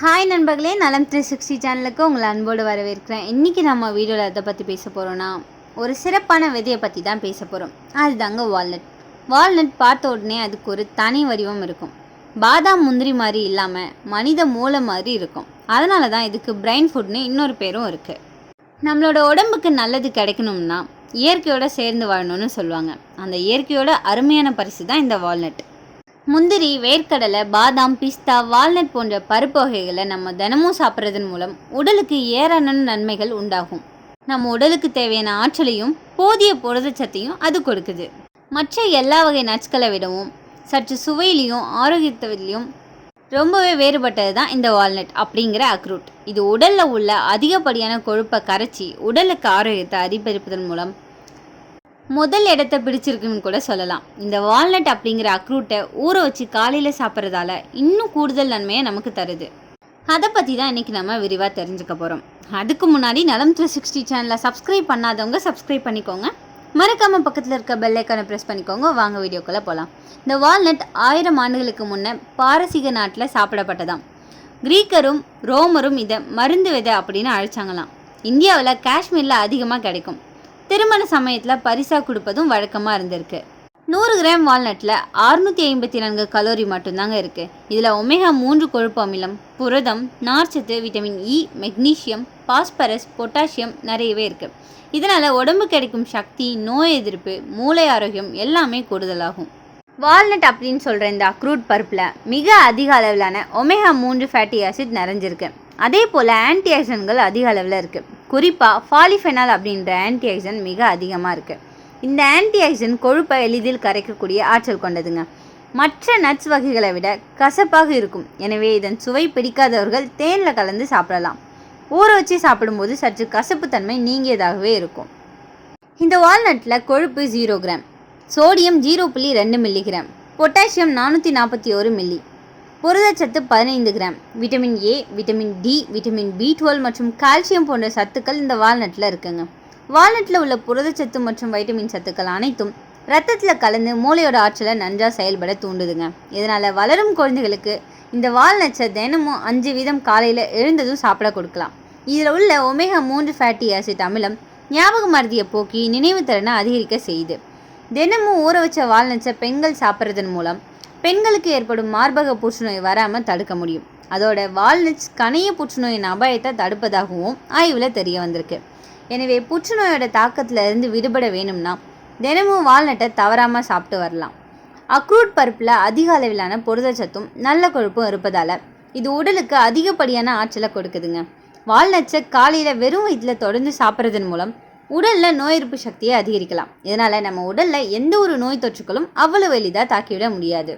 Hi நண்பர்களே நலம் three sixty சேனலுக்கு உங்களை அன்போடு வரவேற்கிறேன். இன்றைக்கி நம்ம வீடியோவில் எதை பற்றி பேச போகிறோன்னா ஒரு சிறப்பான விதையை பற்றி தான் பேச போகிறோம் அதுதாங்க வால்நட் வால்நட் பார்த்த உடனே அதுக்கு ஒரு தனி வடிவம் இருக்கும். பாதாம் முந்திரி மாதிரி இல்லாமல் மனித மூளை மாதிரி இருக்கும். அதனால தான் இதுக்கு பிரைன் ஃபுட்னு இன்னொரு பேரும் இருக்குது நம்மளோட உடம்புக்கு நல்லது கிடைக்கணும்னா இயற்கையோடு சேர்ந்து வாழணும்னு சொல்லுவாங்க. அந்த இயற்கையோட அருமையான பரிசு தான் இந்த வால்நட் முந்திரி வேர்க்கடலை பாதாம் பிஸ்தா வால்நட் போன்ற பருப்பு வகைகளை நம்ம தினமும் சாப்பிட்றதன் மூலம் உடலுக்கு ஏராளமான நன்மைகள் உண்டாகும். நம்ம உடலுக்கு தேவையான ஆற்றலையும் போதிய புரதச்சத்தையும் அது கொடுக்குது. மற்ற எல்லா வகை நச்சுக்களை விடவும் சற்று சுவையிலையும் ஆரோக்கியத்திலையும் ரொம்பவே வேறுபட்டது தான் இந்த வால்நட் அப்படிங்கிற அக்ரூட். இது உடலில் உள்ள அதிகப்படியான கொழுப்பை கரைச்சி உடலுக்கு ஆரோக்கியத்தை அதிகரிப்பதன் மூலம் முதல் இடத்த பிடிச்சிருக்குன்னு கூட சொல்லலாம். இந்த வால்நட் அப்படிங்கிற அக்ரூட்டை ஊற வச்சு காலையில் சாப்பிட்றதால இன்னும் கூடுதல் நன்மையை நமக்கு தருது. அதை பற்றி தான் இன்றைக்கி நம்ம விரிவாக தெரிஞ்சுக்க போகிறோம் அதுக்கு முன்னாடி நலம் த்ரீ சிக்ஸ்டி சேனலை சப்ஸ்கிரைப் பண்ணாதவங்க சப்ஸ்கிரைப் பண்ணிக்கோங்க. மறக்காமல் பக்கத்தில் இருக்க பெல்லைக்கானை ப்ரெஸ் பண்ணிக்கோங்க. வாங்க வீடியோக்குள்ளே போகலாம் இந்த வால்நட் ஆயிரம் ஆண்டுகளுக்கு முன்னே பாரசீக நாட்டில் சாப்பிடப்பட்டதாம். கிரீக்கரும் ரோமரும் இதை மருந்து விதை அப்படின்னு அழைச்சாங்களாம். இந்தியாவில் காஷ்மீரில் அதிகமாக கிடைக்கும். திருமண சமயத்தில் பரிசாக கொடுப்பதும் வழக்கமாக இருந்திருக்கு. நூறு கிராம் வால்நட்டில் அறுநூற்றி ஐம்பத்தி நான்கு கலோரி மட்டும்தாங்க இருக்குது இதில் ஒமேகா மூன்று கொழுப்பு அமிலம் புரதம் நார்ச்சத்து vitamin E magnesium phosphorus potassium நிறையவே இருக்குது இதனால் உடம்பு கிடைக்கும் சக்தி நோய் எதிர்ப்பு மூளை ஆரோக்கியம் எல்லாமே கூடுதலாகும். வால்நட் அப்படின்னு சொல்கிற இந்த அக்ரூட் பருப்பில் மிக அதிக அளவிலான ஒமேகா மூன்று ஃபேட்டி ஆசிட் நிறைஞ்சிருக்கு. அதே போல் ஆன்டி ஆக்சிடன்ட்கள் அதிக அளவில் இருக்குது குறிப்பாக ஃபாலிஃபெனால் அப்படின்ற ஆன்டிஆக்சிடன்ட் மிக அதிகமாக இருக்குது இந்த ஆன்டிஆக்சிடன்ட் கொழுப்பை எளிதில் கரைக்கக்கூடிய ஆற்றல் கொண்டதுங்க. மற்ற நட்ஸ் வகைகளை விட கசப்பாக இருக்கும். எனவே இதன் சுவை பிடிக்காதவர்கள் தேனில் கலந்து சாப்பிடலாம். ஊற வச்சு சாப்பிடும்போது சற்று கசப்புத்தன்மை நீங்கியதாகவே இருக்கும். இந்த வால்நட்டில் கொழுப்பு ஜீரோ கிராம் சோடியம் ஜீரோ புள்ளி ரெண்டு மில்லிகிராம் பொட்டாசியம் நானூற்றி நாற்பத்தி ஒரு மில்லி புரதச்சத்து பதினைந்து gram. Vitamin A vitamin D vitamin B twelve மற்றும் கால்சியம் போன்ற சத்துக்கள் இந்த வால்நட்டில் இருக்குங்க. வால்நட்டில் உள்ள புரதச்சத்து மற்றும் வைட்டமின் சத்துக்கள் அனைத்தும் ரத்தத்தில் கலந்து மூளையோட ஆற்றலை நன்றாக செயல்பட தூண்டுதுங்க. இதனால் வளரும் குழந்தைகளுக்கு இந்த வால்நட்சை தினமும் அஞ்சு வீதம் காலையில் எழுந்ததும் சாப்பிட கொடுக்கலாம். இதில் உள்ள ஒமேகா மூன்று ஃபேட்டி ஆசிட் அமிலம் ஞாபக மருதியை போக்கி நினைவு திறனை அதிகரிக்க செய்யுது. தினமும் ஊற வச்ச வால்நட்சை பெண்கள் சாப்பிட்றதன் மூலம் பெண்களுக்கு ஏற்படும் மார்பக புற்றுநோய் வராமல் தடுக்க முடியும். அதோட வால்நட்ஸ் கணைய புற்றுநோயின் அபாயத்தை தடுப்பதாகவும் ஆய்வில் தெரிய வந்திருக்கு. எனவே புற்றுநோயோட தாக்கத்திலிருந்து விடுபட வேணும்னா தினமும் வால்நட்டை தவறாமல் சாப்பிட்டு வரலாம். அக்ரூட் பருப்பில் அதிக அளவிலான புரதச்சத்தும் நல்ல கொழுப்பும் இருப்பதால் இது உடலுக்கு அதிகப்படியான ஆற்றலை கொடுக்குதுங்க. வால்நட்ஸை காலையில் வெறும் வயிற்றில் தொடர்ந்து சாப்பிட்றதன் மூலம் உடலில் நோய் எதிர்ப்பு சக்தியை அதிகரிக்கலாம். இதனால் நம்ம உடலில் எந்த ஒரு நோய் தொற்றுக்களும் அவ்வளவு எளிதாக தாக்கிவிட முடியாது.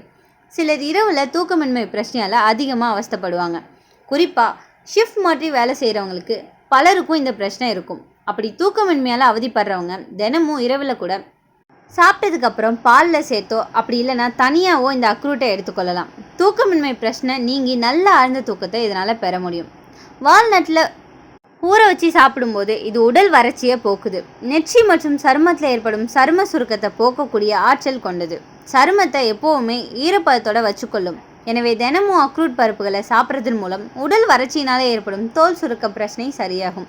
சிலர் இரவில் தூக்கமின்மை பிரச்சனையால் அதிகமாக அவஸ்தப்படுவாங்க. குறிப்பாக ஷிஃப்ட் மாற்றி வேலை செய்கிறவங்களுக்கு பலருக்கும் இந்த பிரச்சனை இருக்கும். அப்படி தூக்கமின்மையால் அவதிப்படுறவங்க தினமும் இரவில் கூட சாப்பிட்டதுக்கப்புறம் பாலில் சேர்த்தோ அப்படி இல்லைன்னா தனியாகவோ இந்த அக்ரூட்டை எடுத்துக்கொள்ளலாம். தூக்கமின்மை பிரச்சனை நீங்கி நல்ல ஆழ்ந்த தூக்கத்தை இதனால் பெற முடியும். வால்நட்டில் ஊற வச்சு சாப்பிடும்போது இது உடல் வறட்சியை போக்குது. நெற்றி மற்றும் சருமத்தில் ஏற்படும் சரும சுருக்கத்தை போக்கக்கூடிய ஆற்றல் கொண்டது. சருமத்தை எப்போவுமே ஈரப்பதத்தோட வச்சுக்கொள்ளும். எனவே தினமும் அக்ரூட் பருப்புகளை சாப்பிட்றதன் மூலம் உடல் வறட்சியினால் ஏற்படும் தோல் சுருக்க பிரச்சனை சரியாகும்.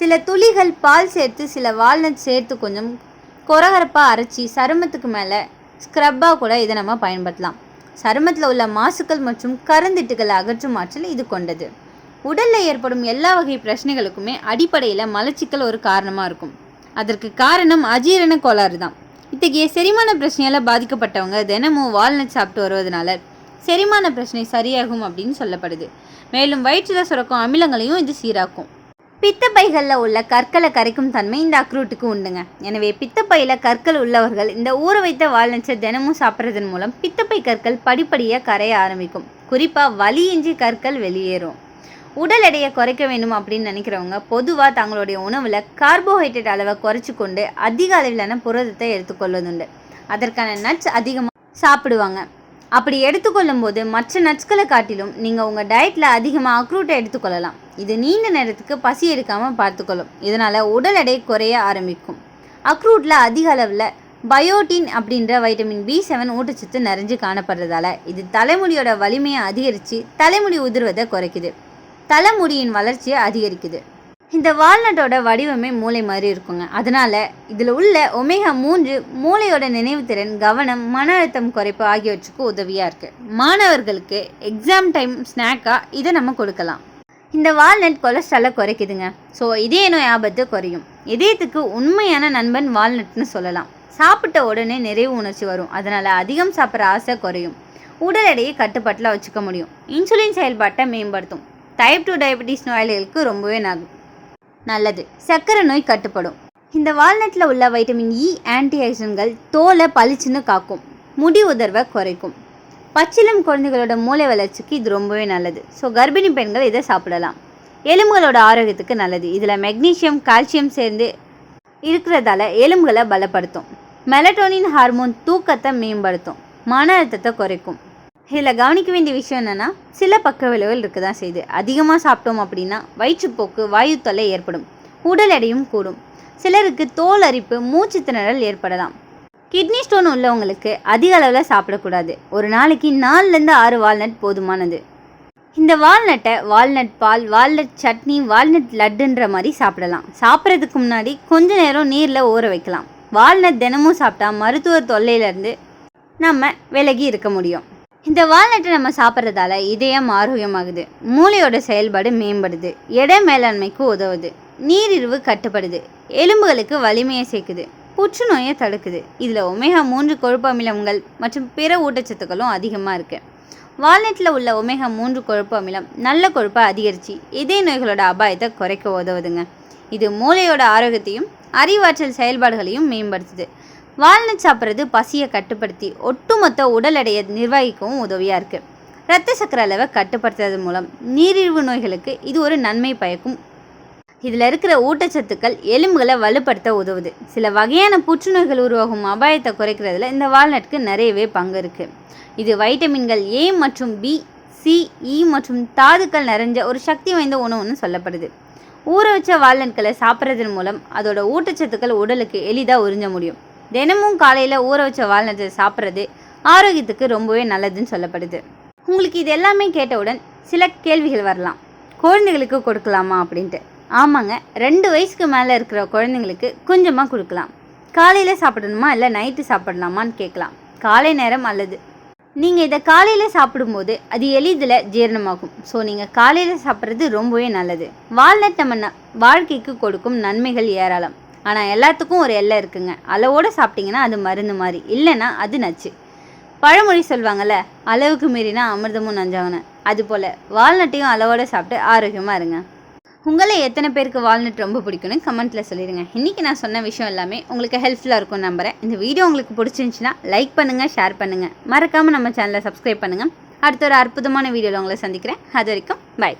சில துளிகள் பால் சேர்த்து சில வால்நட் சேர்த்து கொஞ்சம் கொரகரப்பாக அரைச்சி சருமத்துக்கு மேலே ஸ்க்ரப்பாக கூட இதை நம்ம பயன்படுத்தலாம். சருமத்தில் உள்ள மாசுக்கள் மற்றும் கருந்திட்டுகளை அகற்றும் ஆற்றல் இது கொண்டது. உடலில் ஏற்படும் எல்லா வகை பிரச்சனைகளுக்குமே அடிப்படையில் மலச்சிக்கல் ஒரு காரணமாக இருக்கும். அதற்கு காரணம் அஜீரண கோளாறு தான். இத்தகைய செரிமான பிரச்சனையால் பாதிக்கப்பட்டவங்க தினமும் வால்நட் சாப்பிட்டு வருவதனால செரிமான பிரச்சனை சரியாகும் அப்படின்னு சொல்லப்படுது. மேலும் வயிற்றில் சுரக்கும் அமிலங்களையும் இது சீராக்கும். பித்தப்பைகளில் உள்ள கற்களை கரைக்கும் தன்மை இந்த அக்ரூட்டுக்கு உண்டுங்க. எனவே பித்தப்பையில் கற்கள் உள்ளவர்கள் இந்த ஊற வைத்த வால்நட்சை தினமும் சாப்பிட்றதன் மூலம் பித்தப்பை கற்கள் படிப்படியாக கரைய ஆரம்பிக்கும். குறிப்பாக வலியின்றி கற்கள் வெளியேறும். உடல் எடையை குறைக்க வேண்டும் அப்படின்னு நினைக்கிறவங்க பொதுவாக தங்களுடைய உணவில் கார்போஹைட்ரேட் அளவை குறைச்சி கொண்டு அதிக அளவிலான புரதத்தை எடுத்துக்கொள்வதுண்டு அதற்கான நட்ஸ் அதிகமாக சாப்பிடுவாங்க. அப்படி எடுத்துக்கொள்ளும் போது மற்ற நட்ஸ்களை காட்டிலும் நீங்கள் உங்கள் டயட்டில் அதிகமாக அக்ரூட்டை எடுத்துக்கொள்ளலாம் இது நீண்ட நேரத்துக்கு பசி எடுக்காமல் பார்த்துக்கொள்ளும். இதனால் உடல் எடை குறைய ஆரம்பிக்கும். அக்ரூட்டில் அதிக அளவில் பயோட்டின் அப்படின்ற வைட்டமின் பி செவன் ஊட்டச்சத்து நிறைஞ்சு காணப்படுறதால இது தலைமுடியோட வலிமையை அதிகரித்து தலைமுடி உதிர்வதை குறைக்குது. தலைமுடியின் வளர்ச்சியை அதிகரிக்குது. இந்த வால்நட்டோட வடிவமே மூளை மாதிரி இருக்குங்க. அதனால இதில் உள்ள ஒமேகா மூன்று மூளையோட நினைவுத்திறன் கவனம் மன அழுத்தம் குறைப்பு ஆகியவற்றுக்கு உதவியாக இருக்குது மாணவர்களுக்கு எக்ஸாம் டைம் ஸ்நாக்காக இதை நம்ம கொடுக்கலாம். இந்த வால்நட் கொலஸ்ட்ராலை குறைக்குதுங்க. ஸோ இதய நோய் ஆபத்து குறையும். இதயத்துக்கு உண்மையான நண்பன் வால்நட்னு சொல்லலாம். சாப்பிட்ட உடனே நிறைவு உணர்ச்சி வரும். அதனால் அதிகம் சாப்பிட்ற ஆசை குறையும். உடல் எடையை கட்டுப்பாட்டில் வச்சுக்க முடியும். இன்சுலின் செயல்பாட்டை மேம்படுத்தும். டைப் டூ டயபெட்டிஸ் நோயாளிகளுக்கு ரொம்பவே நல் நல்லது. சர்க்கரை நோய் கட்டுப்படும். இந்த வால்நட்டில் உள்ள வைட்டமின் இ ஆன்டிஆக்சிடன்ட்கள் தோலை பளிச்சுன்னு காக்கும். முடி உதர்வை குறைக்கும். பச்சிலம் குழந்தைகளோட மூளை வளர்ச்சிக்கு இது ரொம்பவே நல்லது. ஸோ கர்ப்பிணி பெண்கள் இதை சாப்பிடலாம். எலும்புகளோட ஆரோக்கியத்துக்கு நல்லது. இதில் மெக்னீசியம் கால்சியம் சேர்ந்து இருக்கிறதால எலும்புகளை பலப்படுத்தும். மெலட்டோனின் ஹார்மோன் தூக்கத்தை மேம்படுத்தும். மன அழுத்தத்தை குறைக்கும். இதில் கவனிக்க வேண்டிய விஷயம் என்னென்னா சில பக்க விளைவுகள் இருக்க தான் செய்யுது. அதிகமாக சாப்பிட்டோம் அப்படின்னா வயிற்றுப்போக்கு வாயு தொல்லை ஏற்படும். உடல் எடையும் கூடும். சிலருக்கு தோல் அரிப்பு மூச்சு திணறல் ஏற்படலாம். கிட்னி ஸ்டோன் உள்ளவங்களுக்கு அதிக அளவில் சாப்பிடக்கூடாது. ஒரு நாளைக்கு நாலுலேருந்து ஆறு வால்நட் போதுமானது. இந்த வால்நட்டை வால்நட் பால் வால்நட் சட்னி வால்நட் லட்டுன்ற மாதிரி சாப்பிடலாம். சாப்பிட்றதுக்கு முன்னாடி கொஞ்ச நேரம் நீரில் ஊற வைக்கலாம். வால்நட் தினமும் சாப்பிட்டா மருத்துவ தொல்லையிலேருந்து நம்ம விலகி இருக்க முடியும். இந்த வால்நட்டை நம்ம சாப்பிட்றதால இதயம் ஆரோக்கியமாகுது. மூளையோட செயல்பாடு மேம்படுது. எடை மேலாண்மைக்கு உதவுது. நீரிழிவு கட்டுப்படுது. எலும்புகளுக்கு வலிமையை சேர்க்குது. புற்றுநோயை தடுக்குது. இதில் ஒமேகா மூன்று கொழுப்பு அமிலங்கள் மற்றும் பிற ஊட்டச்சத்துக்களும் அதிகமாக இருக்குது வால்நட்டில் உள்ள ஒமேகா மூன்று கொழுப்பு அமிலம் நல்ல கொழுப்பை அதிகரித்து இதய நோய்களோட அபாயத்தை குறைக்க உதவுதுங்க. இது மூளையோட ஆரோக்கியத்தையும் அறிவாற்றல் செயல்பாடுகளையும் மேம்படுத்துது. வால்நட் சாப்பிட்றது பசியை கட்டுப்படுத்தி ஒட்டுமொத்த உடல் எடையை நிர்வகிக்கவும் உதவியாக இருக்குது இரத்த சக்கர அளவை கட்டுப்படுத்துறது மூலம் நீரிழிவு நோய்களுக்கு இது ஒரு நன்மை பயக்கும். இதில் இருக்கிற ஊட்டச்சத்துக்கள் எலும்புகளை வலுப்படுத்த உதவுது. சில வகையான புற்றுநோய்கள் உருவாகும் அபாயத்தை குறைக்கிறதுல இந்த வால்நட்க்கு நிறையவே பங்கு இருக்குது இது வைட்டமின்கள் ஏ மற்றும் பி சி இ மற்றும் தாதுக்கள் நிறைஞ்ச ஒரு சக்தி வாய்ந்த உணவுன்னு சொல்லப்படுது. ஊற வச்ச வால்நட்களை சாப்பிட்றதன் மூலம் அதோட ஊட்டச்சத்துக்கள் உடலுக்கு எளிதாக உறிஞ்ச முடியும். தினமும் காலையில் ஊற வச்ச வால்நட்டை சாப்பிட்றது ஆரோக்கியத்துக்கு ரொம்பவே நல்லதுன்னு சொல்லப்படுது. உங்களுக்கு இது எல்லாமே கேட்டவுடன் சில கேள்விகள் வரலாம். குழந்தைகளுக்கு கொடுக்கலாமா அப்படின்ட்டு. ஆமாங்க ரெண்டு வயசுக்கு மேலே இருக்கிற குழந்தைங்களுக்கு கொஞ்சமாக கொடுக்கலாம். காலையில் சாப்பிடணுமா இல்லை நைட்டு சாப்பிடலாமான்னு கேட்கலாம். காலை நேரம் அல்லது நீங்கள் இதை காலையில் சாப்பிடும்போது அது எளிதில் ஜீரணமாகும். ஸோ நீங்கள் காலையில் சாப்பிட்றது ரொம்பவே நல்லது. வால்நட் நம்ம வாழ்க்கைக்கு கொடுக்கும் நன்மைகள் ஏராளம். ஆனால் எல்லாத்துக்கும் ஒரு எல்லை இருக்குங்க. அளவோடு சாப்பிட்டீங்கன்னா அது மருந்து மாதிரி. இல்லைன்னா அது நச்சு. பழமொழி சொல்லுவாங்கள்ல அளவுக்கு மீறினா அமிர்தமும் நஞ்சாகணும் அதுபோல் வால்நட்டையும் அளவோடு சாப்பிட்டு ஆரோக்கியமாக இருங்க. உங்களை எத்தனை பேருக்கு வால்நட் ரொம்ப பிடிக்கும்னு கமெண்ட்டில் சொல்லிடுங்க இன்றைக்கி நான் சொன்ன விஷயம் எல்லாமே உங்களுக்கு ஹெல்ப்ஃபுல்லாக இருக்கும் நம்புகிறேன் இந்த வீடியோ உங்களுக்கு பிடிச்சிருந்துச்சின்னா லைக் பண்ணுங்கள் ஷேர் பண்ணுங்கள் மறக்காமல் நம்ம சேனலை சப்ஸ்கிரைப் பண்ணுங்கள் அடுத்த ஒரு அற்புதமான வீடியோவில் உங்களை சந்திக்கிறேன். அது வரைக்கும் பை